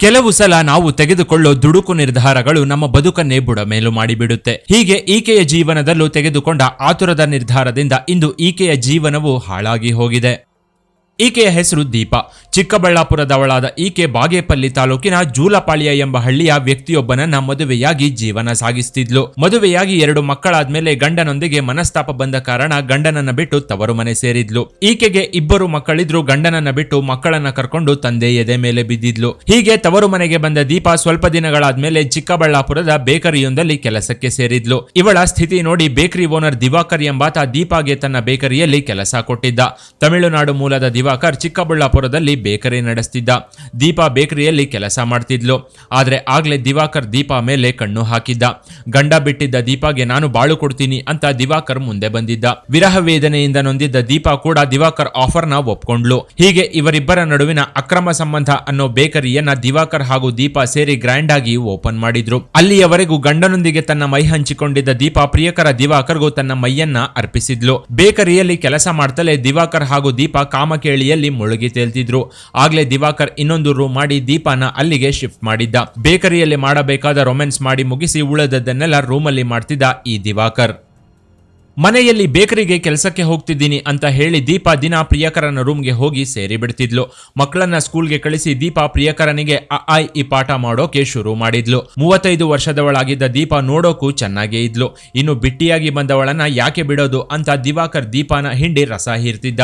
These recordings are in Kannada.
ಕೆಲವು ಸಲ ನಾವು ತೆಗೆದುಕೊಳ್ಳೋ ದುಡುಕು ನಿರ್ಧಾರಗಳು ನಮ್ಮ ಬದುಕನ್ನೇ ಬುಡಮೇಲು ಮಾಡಿಬಿಡುತ್ತೆ. ಹೀಗೆ ಈಕೆಯ ಜೀವನದಲ್ಲೂ ತೆಗೆದುಕೊಂಡ ಆತುರದ ನಿರ್ಧಾರದಿಂದ ಇಂದು ಈಕೆಯ ಜೀವನವು ಹಾಳಾಗಿ ಹೋಗಿದೆ. ಈಕೆಯ ಹೆಸರು ದೀಪ. ಚಿಕ್ಕಬಳ್ಳಾಪುರದವಳಾದ ಈಕೆ ಬಾಗೇಪಲ್ಲಿ ತಾಲೂಕಿನ ಜೂಲಪಾಳ್ಯ ಎಂಬ ಹಳ್ಳಿಯ ವ್ಯಕ್ತಿಯೊಬ್ಬನನ್ನ ಮದುವೆಯಾಗಿ ಜೀವನ ಸಾಗಿಸ್ತಿದ್ಲು. ಮದುವೆಯಾಗಿ ಎರಡು ಮಕ್ಕಳಾದ್ಮೇಲೆ ಗಂಡನೊಂದಿಗೆ ಮನಸ್ತಾಪ ಬಂದ ಕಾರಣ ಗಂಡನನ್ನ ಬಿಟ್ಟು ತವರು ಮನೆ ಸೇರಿದ್ಲು. ಈಕೆಗೆ ಇಬ್ಬರು ಮಕ್ಕಳಿದ್ರು ಗಂಡನನ್ನ ಬಿಟ್ಟು ಮಕ್ಕಳನ್ನ ಕರ್ಕೊಂಡು ತಂದೆ ಎದೆ ಮೇಲೆ ಬಿದ್ದಿದ್ಲು. ಹೀಗೆ ತವರು ಮನೆಗೆ ಬಂದ ದೀಪ ಸ್ವಲ್ಪ ದಿನಗಳಾದ್ಮೇಲೆ ಚಿಕ್ಕಬಳ್ಳಾಪುರದ ಬೇಕರಿಯೊಂದಲ್ಲಿ ಕೆಲಸಕ್ಕೆ ಸೇರಿದ್ಲು. ಇವಳ ಸ್ಥಿತಿ ನೋಡಿ ಬೇಕರಿ ಓನರ್ ದಿವಾಕರ್ ಎಂಬಾತ ದೀಪಾಗೆ ತನ್ನ ಬೇಕರಿಯಲ್ಲಿ ಕೆಲಸ ಕೊಟ್ಟಿದ್ದ. ತಮಿಳುನಾಡು ಮೂಲದ ದಿವಾಕರ್ ಚಿಕ್ಕಬಳ್ಳಾಪುರದಲ್ಲಿ ಬೇಕರಿ ನಡೆಸ್ತಿದ್ದ. ದೀಪಾ ಬೇಕರಿಯಲ್ಲಿ ಕೆಲಸ ಮಾಡ್ತಿದ್ಲು. ಆದರೆ ಆಗಲೇ ದಿವಾಕರ್ ದೀಪಾ ಮೇಲೆ ಕಣ್ಣು ಹಾಕಿದ್ದ. ಗಂಡ ಬಿಟ್ಟಿದ್ದ ದೀಪಾಗೆ ನಾನು ಬಾಳು ಕೊಡ್ತೀನಿ ಅಂತ ದಿವಾಕರ್ ಮುಂದೆ ಬಂದಿದ್ದ. ವಿರಹ ವೇದನೆಯಿಂದ ನೊಂದಿದ್ದ ದೀಪಾ ಕೂಡ ದಿವಾಕರ್ ಆಫರ್ನ ಒಪ್ಕೊಂಡ್ಲು. ಹೀಗೆ ಇವರಿಬ್ಬರ ನಡುವಿನ ಅಕ್ರಮ ಸಂಬಂಧ ಅನ್ನೋ ಬೇಕರಿಯನ್ನ ದಿವಾಕರ್ ಹಾಗೂ ದೀಪಾ ಸೇರಿ ಗ್ರ್ಯಾಂಡ್ ಆಗಿ ಓಪನ್ ಮಾಡಿದ್ರು. ಅಲ್ಲಿಯವರೆಗೂ ಗಂಡನೊಂದಿಗೆ ತನ್ನ ಮೈ ಹಂಚಿಕೊಂಡಿದ್ದ ದೀಪಾ ಪ್ರಿಯಕರ ದಿವಾಕರ್ಗೂ ತನ್ನ ಮೈಯನ್ನ ಅರ್ಪಿಸಿದ್ಲು. ಬೇಕರಿಯಲ್ಲಿ ಕೆಲಸ ಮಾಡ್ತಲೇ ದಿವಾಕರ್ ಹಾಗೂ ದೀಪಾ ಕಾಮಕೇಳಿಯಲ್ಲಿ ಮುಳುಗಿ ತೇಲ್ತಿದ್ರು. ಆಗ್ಲೇ ದಿವಾಕರ್ ಇನ್ನೊಂದು ರೂಮ್ ಮಾಡಿ ದೀಪಾನ ಅಲ್ಲಿಗೆ ಶಿಫ್ಟ್ ಮಾಡಿದ್ದ. ಬೇಕರಿಯಲ್ಲಿ ಮಾಡಬೇಕಾದ ರೊಮ್ಯಾನ್ಸ್ ಮಾಡಿ ಮುಗಿಸಿ ಉಳಿದದ್ದನ್ನೆಲ್ಲ ರೂಮಲ್ಲಿ ಮಾಡ್ತಿದ್ದ ಈ ದಿವಾಕರ್. ಮನೆಯಲ್ಲಿ ಬೇಕರಿಗೆ ಕೆಲಸಕ್ಕೆ ಹೋಗ್ತಿದ್ದೀನಿ ಅಂತ ಹೇಳಿ ದೀಪಾ ದಿನ ಪ್ರಿಯಕರನ ರೂಮ್ಗೆ ಹೋಗಿ ಸೇರಿ ಬಿಡ್ತಿದ್ಲು ಮಕ್ಕಳನ್ನ ಸ್ಕೂಲ್ಗೆ ಕಳಿಸಿ ದೀಪಾ ಪ್ರಿಯಕರನಿಗೆ ಅ ಈ ಪಾಠ ಮಾಡೋಕೆ ಶುರು ಮಾಡಿದ್ಲು. ಮೂವತ್ತೈದು ವರ್ಷದವಳಾಗಿದ್ದ ದೀಪಾ ನೋಡೋಕು ಚೆನ್ನಾಗೇ ಇದ್ಲು. ಇನ್ನು ಬಿಟ್ಟಿಯಾಗಿ ಬಂದವಳನ್ನ ಯಾಕೆ ಬಿಡೋದು ಅಂತ ದಿವಾಕರ್ ದೀಪಾನ ಹಿಂಡಿ ರಸ ಹೀರ್ತಿದ್ದ.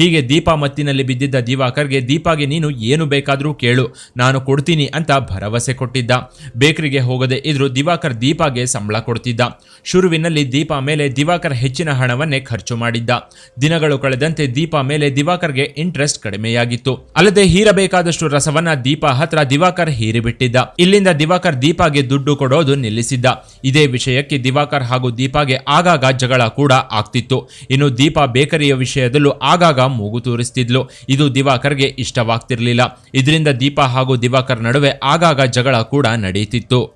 ಹೀಗೆ ದೀಪಾ ಮತ್ತಿನಲ್ಲಿ ಬಿದ್ದಿದ್ದ ದಿವಾಕರ್ಗೆ, ದೀಪಾಗೆ ನೀನು ಏನು ಬೇಕಾದ್ರೂ ಕೇಳು, ನಾನು ಕೊಡ್ತೀನಿ ಅಂತ ಭರವಸೆ ಕೊಟ್ಟಿದ್ದ. ಬೇಕರಿಗೆ ಹೋಗದೆ ಇದ್ರು ದಿವಾಕರ್ ದೀಪಾಗೆ ಸಂಬಳ ಕೊಡ್ತಿದ್ದ. ಶುರುವಿನಲ್ಲಿ ದೀಪಾ ಮೇಲೆ ದಿವಾಕರ್ ಹೆಚ್ಚಿನ ಹಣವನ್ನೇ ಖರ್ಚು ಮಾಡಿದ್ದ. ದಿನಗಳು ಕಳೆದಂತೆ ದೀಪಾ ಮೇಲೆ ದಿವಾಕರ್ಗೆ ಇಂಟ್ರೆಸ್ಟ್ ಕಡಿಮೆಯಾಗಿತ್ತು. ಅಲ್ಲದೆ ಹೀರಬೇಕಾದಷ್ಟು ರಸವನ್ನ ದೀಪಾ ಹತ್ರ ದಿವಾಕರ್ ಹೀರಿಬಿಟ್ಟಿದ್ದ. ಇಲ್ಲಿಂದ ದಿವಾಕರ್ ದೀಪಾಗೆ ದುಡ್ಡು ಕೊಡೋದು ನಿಲ್ಲಿಸಿದ್ದ. ಇದೇ ವಿಷಯಕ್ಕೆ ದಿವಾಕರ್ ಹಾಗೂ ದೀಪಾಗೆ ಆಗಾಗ ಜಗಳ ಕೂಡ ಆಗ್ತಿತ್ತು. ಇನ್ನು ದೀಪಾ ಬೇಕರಿಯ ವಿಷಯದಲ್ಲೂ ಆಗಾಗ ಮೂಗು ತೂರಿಸ್ತಿದ್ಲು. ಇದು ದಿವಾಕರ್ಗೆ ಇಷ್ಟವಾಗ್ತಿರ್ಲಿಲ್ಲ. ಇದರಿಂದ ದೀಪಾ ಹಾಗೂ ದಿವಾಕರ್ ನಡುವೆ ಆಗಾಗ ಜಗಳ ಕೂಡ ನಡೆಯುತ್ತಿತ್ತು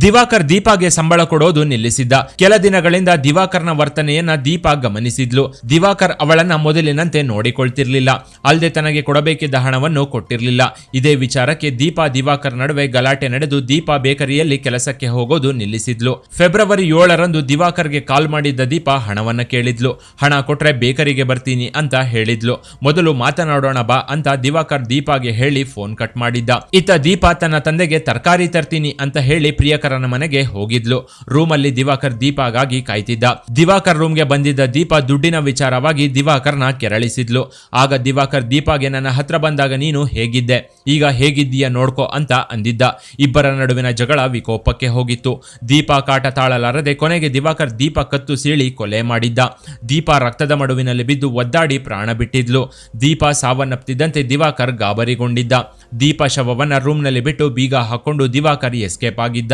ದಿವಾಕರ್ ದೀಪಾಗೆ ಸಂಬಳ ಕೊಡೋದು ನಿಲ್ಲಿಸಿದ್ದ. ಕೆಲ ದಿನಗಳಿಂದ ದಿವಾಕರ್ನ ವರ್ತನೆಯನ್ನ ದೀಪಾ ಗಮನಿಸಿದ್ಲು. ದಿವಾಕರ್ ಅವಳನ್ನ ಮೊದಲಿನಂತೆ ನೋಡಿಕೊಳ್ತಿರ್ಲಿಲ್ಲ. ಅಲ್ಲದೆ ತನಗೆ ಕೊಡಬೇಕಿದ್ದ ಹಣವನ್ನು ಕೊಟ್ಟಿರ್ಲಿಲ್ಲ. ಇದೇ ವಿಚಾರಕ್ಕೆ ದೀಪಾ ದಿವಾಕರ್ ನಡುವೆ ಗಲಾಟೆ ನಡೆದು ದೀಪಾ ಬೇಕರಿಯಲ್ಲಿ ಕೆಲಸಕ್ಕೆ ಹೋಗೋದು ನಿಲ್ಲಿಸಿದ್ಲು. ಫೆಬ್ರವರಿ ಏಳರಂದು ದಿವಾಕರ್ಗೆ ಕಾಲ್ ಮಾಡಿದ್ದ ದೀಪಾ ಹಣವನ್ನ ಕೇಳಿದ್ಲು. ಹಣ ಕೊಟ್ರೆ ಬೇಕರಿಗೆ ಬರ್ತೀನಿ ಅಂತ ಹೇಳಿದ್ಲು. ಮೊದಲು ಮಾತನಾಡೋಣ ಬಾ ಅಂತ ದಿವಾಕರ್ ದೀಪಾಗೆ ಹೇಳಿ ಫೋನ್ ಕಟ್ ಮಾಡಿದ್ದ. ಇತ್ತ ದೀಪಾ ತನ್ನ ತಂದೆಗೆ ತರಕಾರಿ ತರ್ತೀನಿ ಅಂತ ಹೇಳಿ ಪ್ರಿಯಕರನ ಮನೆಗೆ ಹೋಗಿದ್ಲು. ರೂಮಲ್ಲಿ ದಿವಾಕರ್ ದೀಪಾಗಾಗಿ ಕಾಯ್ತಿದ್ದ. ದಿವಾಕರ್ ರೂಮ್ಗೆ ಬಂದಿದ್ದ ದೀಪ ದುಡ್ಡಿನ ವಿಚಾರವಾಗಿ ದಿವಾಕರ್ನ ಕೆರಳಿಸಿದ್ಲು. ಆಗ ದಿವಾಕರ್ ದೀಪಾಗೆ ನನ್ನ ಹತ್ರ ಬಂದಾಗ ನೀನು ಹೇಗಿದ್ದೆ? ಈಗ ಹೇಗಿದ್ದೀಯ ನೋಡ್ಕೋ ಅಂತ ಅಂದಿದ್ದ. ಇಬ್ಬರ ನಡುವಿನ ಜಗಳ ವಿಕೋಪಕ್ಕೆ ಹೋಗಿತ್ತು. ದೀಪಾ ಕಾಟ ತಾಳಲಾರದೆ ಕೊನೆಗೆ ದಿವಾಕರ್ ದೀಪ ಕತ್ತು ಸೀಳಿ ಕೊಲೆ ಮಾಡಿದ್ದ. ದೀಪ ರಕ್ತದ ಮಡುವಿನಲ್ಲಿ ಬಿದ್ದು ಒದ್ದಾಡಿ ಪ್ರಾಣ ಬಿಟ್ಟಿದ್ಲು. ದೀಪ ಸಾವನ್ನಪ್ತಿದ್ದಂತೆ ದಿವಾಕರ್ ಗಾಬರಿಗೊಂಡಿದ್ದ. ದೀಪ ಶವವನ್ನ ರೂಮ್ನಲ್ಲಿ ಬಿಟ್ಟು ಬೀಗ ಹಾಕೊಂಡು ದಿವಾಕರ್ ಎಸ್ಕೇಪ್ ಆಗಿದ್ದ.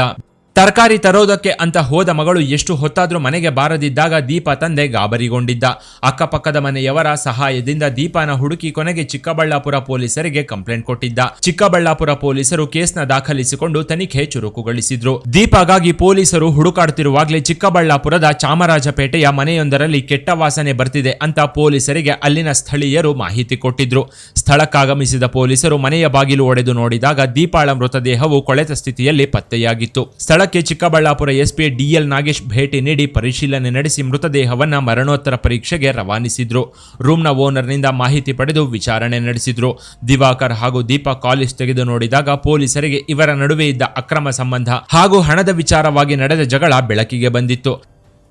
ತರಕಾರಿ ತರೋದಕ್ಕೆ ಅಂತ ಹೋದ ಮಗಳು ಎಷ್ಟು ಹೊತ್ತಾದರೂ ಮನೆಗೆ ಬಾರದಿದ್ದಾಗ ದೀಪ ತಂದೆ ಗಾಬರಿಗೊಂಡಿದ್ದ. ಅಕ್ಕಪಕ್ಕದ ಮನೆಯವರ ಸಹಾಯದಿಂದ ದೀಪಾನ ಹುಡುಕಿ ಕೊನೆಗೆ ಚಿಕ್ಕಬಳ್ಳಾಪುರ ಪೊಲೀಸರಿಗೆ ಕಂಪ್ಲೇಂಟ್ ಕೊಟ್ಟಿದ್ದ. ಚಿಕ್ಕಬಳ್ಳಾಪುರ ಪೊಲೀಸರು ಕೇಸ್ನ ದಾಖಲಿಸಿಕೊಂಡು ತನಿಖೆ ಚುರುಕುಗೊಳಿಸಿದ್ರು. ದೀಪಾಗಾಗಿ ಪೊಲೀಸರು ಹುಡುಕಾಡ್ತಿರುವಾಗಲೇ ಚಿಕ್ಕಬಳ್ಳಾಪುರದ ಚಾಮರಾಜಪೇಟೆಯ ಮನೆಯೊಂದರಲ್ಲಿ ಕೆಟ್ಟ ವಾಸನೆ ಬರ್ತಿದೆ ಅಂತ ಪೊಲೀಸರಿಗೆ ಅಲ್ಲಿನ ಸ್ಥಳೀಯರು ಮಾಹಿತಿ ಕೊಟ್ಟಿದ್ರು. ಸ್ಥಳಕ್ಕಾಗಮಿಸಿದ ಪೊಲೀಸರು ಮನೆಯ ಬಾಗಿಲು ಒಡೆದು ನೋಡಿದಾಗ ದೀಪಾಳ ಮೃತದೇಹವು ಕೊಳೆತ ಸ್ಥಿತಿಯಲ್ಲಿ ಪತ್ತೆಯಾಗಿತ್ತು. ಸ್ಥಳಕ್ಕೆ ಚಿಕ್ಕಬಳ್ಳಾಪುರ ಎಸ್ಪಿ ಡಿಎಲ್ ನಾಗೇಶ್ ಭೇಟಿ ನೀಡಿ ಪರಿಶೀಲನೆ ನಡೆಸಿ ಮೃತದೇಹವನ್ನು ಮರಣೋತ್ತರ ಪರೀಕ್ಷೆಗೆ ರವಾನಿಸಿದ್ರು. ರೂಮ್ನ ಓನರ್ನಿಂದ ಮಾಹಿತಿ ಪಡೆದು ವಿಚಾರಣೆ ನಡೆಸಿದ್ರು. ದಿವಾಕರ್ ಹಾಗೂ ದೀಪಾ ಕಾಲೇಜ್ ತೆಗೆದು ನೋಡಿದಾಗ ಪೊಲೀಸರಿಗೆ ಇವರ ನಡುವೆ ಇದ್ದ ಅಕ್ರಮ ಸಂಬಂಧ ಹಾಗೂ ಹಣದ ವಿಚಾರವಾಗಿ ನಡೆದ ಜಗಳ ಬೆಳಕಿಗೆ ಬಂದಿತ್ತು.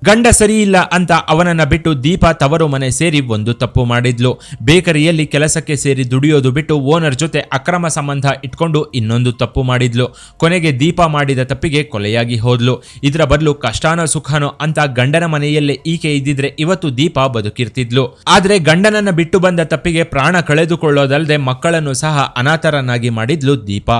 ಗಂಡ ಸರಿಯಿಲ್ಲ ಅಂತ ಅವನನ್ನ ಬಿಟ್ಟು ದೀಪ ತವರು ಮನೆ ಸೇರಿ ಒಂದು ತಪ್ಪು ಮಾಡಿದ್ಲು. ಬೇಕರಿಯಲ್ಲಿ ಕೆಲಸಕ್ಕೆ ಸೇರಿ ದುಡಿಯೋದು ಬಿಟ್ಟು ಓನರ್ ಜೊತೆ ಅಕ್ರಮ ಸಂಬಂಧ ಇಟ್ಕೊಂಡು ಇನ್ನೊಂದು ತಪ್ಪು ಮಾಡಿದ್ಲು. ಕೊನೆಗೆ ದೀಪ ಮಾಡಿದ ತಪ್ಪಿಗೆ ಕೊಲೆಯಾಗಿ ಹೋದ್ಲು. ಇದರ ಬದಲು ಕಷ್ಟಾನೋ ಸುಖಾನೋ ಅಂತ ಗಂಡನ ಮನೆಯಲ್ಲೇ ಈಕೆ ಇದ್ದಿದ್ರೆ ಇವತ್ತು ದೀಪ ಬದುಕಿರ್ತಿದ್ಲು. ಆದ್ರೆ ಗಂಡನನ್ನ ಬಿಟ್ಟು ಬಂದ ತಪ್ಪಿಗೆ ಪ್ರಾಣ ಕಳೆದುಕೊಳ್ಳೋದಲ್ಲದೆ ಮಕ್ಕಳನ್ನು ಸಹ ಅನಾಥರನ್ನಾಗಿ ಮಾಡಿದ್ಲು ದೀಪ.